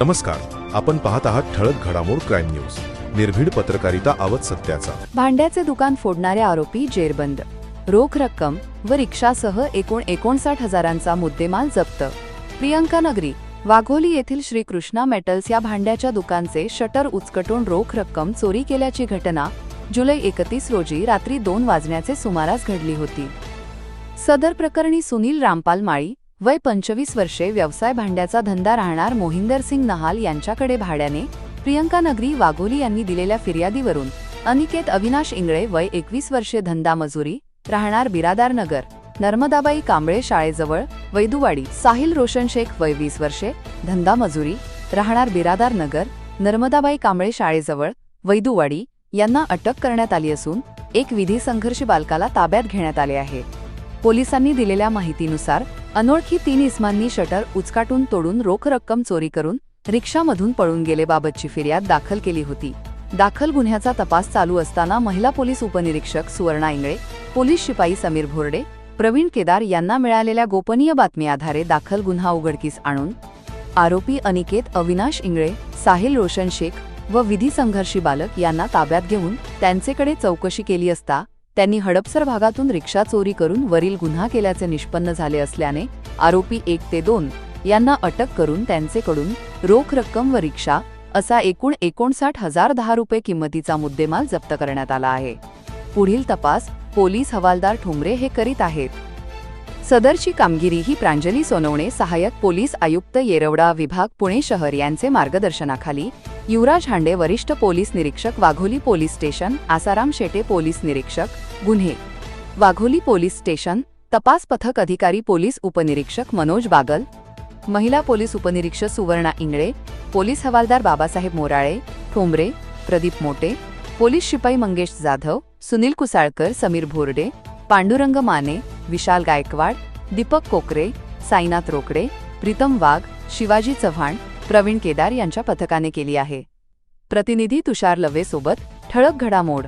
नमस्कार आपण पाहत आहात ठळक घडामोड क्राईम न्यूज. निर्भीड पत्रकारिता आवत सत्याचा. भांड्याचे दुकान फोडणारे आरोपी जेरबंद. रोख रक्कम व रिक्षासह एकूण एकोणसाठ हजारांचा मुद्देमाल जप्त. प्रियंका नगरी वाघोली येथील श्रीकृष्णा मेटल्स या भांड्याच्या दुकानचे शटर उचकटून रोख रक्कम चोरी केल्याची घटना जुलै एकतीस रोजी रात्री दोन वाजण्याचे सुमारास घडली होती. सदर प्रकरणी सुनील रामपाल माळी वय पंचवीस वर्षे व्यवसाय भांड्याचा धंदा राहणार मोहिंदर सिंग नहाल यांच्याकडे भाड्याने. प्रियंका नगरी वाघोली यांनी दिलेल्या फिर्यादीवरून अनिकेत अविनाश इंगळे वय एकवीस वर्षे धंदा मजुरी राहणार बिरादार नगर. नर्मदाबाई कांबळे शाळेजवळ वैदुवाडी साहिल रोशन शेख वय वीस वर्षे धंदा मजुरी राहणार बिरादार नगर. नर्मदाबाई कांबळे शाळेजवळ वैदुवाडी यांना अटक करण्यात आली असून एक विधी संघर्ष बालकाला ताब्यात घेण्यात आले आहे. पोलिसांनी दिलेल्या माहितीनुसार अनोळखी तीन इस्मांनी शटर उचकाटून तोडून रोख रक्कम चोरी करून रिक्षामधून पळून गेलेबाबतची फिर्याद दाखल केली होती. दाखल गुन्ह्याचा तपास चालू असताना महिला पोलीस उपनिरीक्षक सुवर्णा इंगळे पोलीस शिपाई समीर भोरडे प्रवीण केदार यांना मिळालेल्या गोपनीय बातमी आधारे दाखल गुन्हा उघडकीस आणून आरोपी अनिकेत अविनाश इंगळे साहिल रोशन शेख व विधी संघर्षी बालक यांना ताब्यात घेऊन त्यांचेकडे चौकशी केली असता त्यांनी हडपसर भागातून रिक्षा चोरी करून वरील गुन्हा केल्याचे निष्पन्न झाले असल्याने आरोपी एक ते दोन यांना अटक करून त्यांचेकडून रोख रक्कम व रिक्षा असा एकूण एकोणसाठ हजार दहा रुपये किंमतीचा मुद्देमाल जप्त करण्यात आला आहे. पुढील तपास पोलीस हवालदार ठोंबरे हे करीत आहेत. सदरची कामगिरी ही प्रांजली सोनवणे सहाय्यक पोलीस आयुक्त येरवडा विभाग पुणे शहर यांचे मार्गदर्शनाखाली युवराज हांडे वरिष्ठ पोलीस निरीक्षक Wagholi police station Asaram Shete police निरीक्षक गुन्हे. वाघोली पोलीस स्टेशन तपास पथक अधिकारी पोलीस उपनिरीक्षक मनोज बागल महिला पोलीस उपनिरीक्षक सुवर्णा इंगळे पोलीस हवालदार बाबासाहेब मोराळे ठोंबरे प्रदीप मोटे पोलीस शिपाई मंगेश जाधव सुनील कुसाळकर समीर भोरडे पांडुरंग माने विशाल गायकवाड दीपक कोकरे साईनाथ रोकडे प्रीतम वाघ शिवाजी चव्हाण प्रवीण केदार यांच्या पथकाने केली आहे. प्रतिनिधी तुषार लवेसोबत ठळक घडामोड.